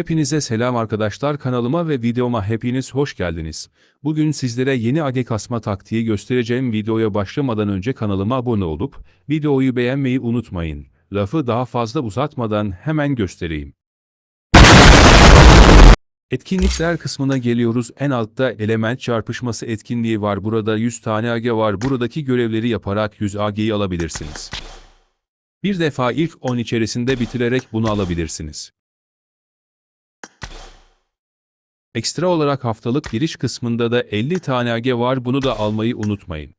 Hepinize selam arkadaşlar kanalıma ve videoma hepiniz hoş geldiniz. Bugün sizlere yeni AG kasma taktiği göstereceğim videoya başlamadan önce kanalıma abone olup videoyu beğenmeyi unutmayın. Lafı daha fazla uzatmadan hemen göstereyim. Etkinlikler kısmına geliyoruz. En altta element çarpışması etkinliği var. Burada 100 tane AG var. Buradaki görevleri yaparak 100 AG'yi alabilirsiniz. Bir defa ilk 10 içerisinde bitirerek bunu alabilirsiniz. Ekstra olarak haftalık giriş kısmında da 50 tane AG var bunu da almayı unutmayın.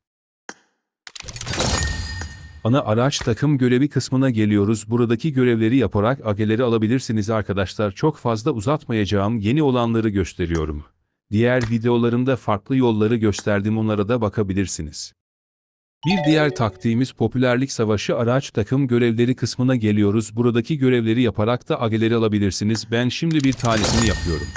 Ana araç takım görevi kısmına geliyoruz. Buradaki görevleri yaparak AG'leri alabilirsiniz arkadaşlar. Çok fazla uzatmayacağım yeni olanları gösteriyorum. Diğer videolarımda farklı yolları gösterdim onlara da bakabilirsiniz. Bir diğer taktiğimiz popülerlik savaşı araç takım görevleri kısmına geliyoruz. Buradaki görevleri yaparak da AG'leri alabilirsiniz. Ben şimdi bir tanesini yapıyorum.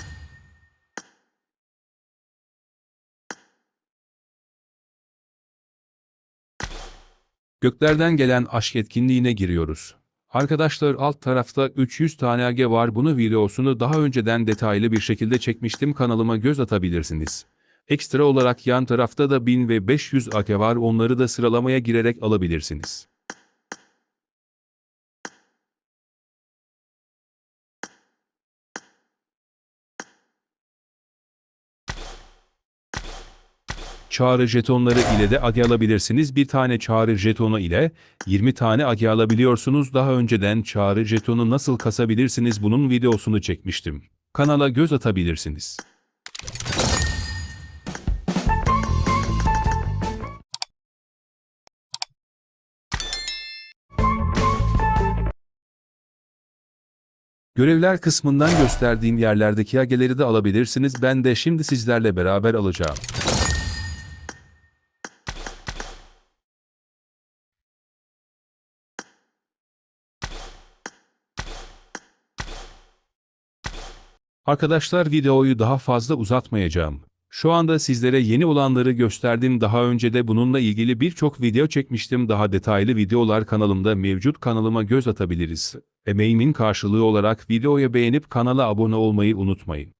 Göklerden gelen aşk etkinliğine giriyoruz. Arkadaşlar alt tarafta 300 tane AG var bunu videosunu daha önceden detaylı bir şekilde çekmiştim kanalıma göz atabilirsiniz. Ekstra olarak yan tarafta da 1000 ve 500 AG var onları da sıralamaya girerek alabilirsiniz. Çağrı jetonları ile de agi alabilirsiniz. Bir tane çağrı jetonu ile 20 tane agi alabiliyorsunuz. Daha önceden çağrı jetonu nasıl kasabilirsiniz bunun videosunu çekmiştim. Kanala göz atabilirsiniz. Görevler kısmından gösterdiğim yerlerdeki ageleri de alabilirsiniz. Ben de şimdi sizlerle beraber alacağım. Arkadaşlar videoyu daha fazla uzatmayacağım. Şu anda sizlere yeni olanları gösterdim. Daha önce de bununla ilgili birçok video çekmiştim. Daha detaylı videolar kanalımda mevcut. Kanalıma göz atabiliriz. Emeğimin karşılığı olarak videoya beğenip kanala abone olmayı unutmayın.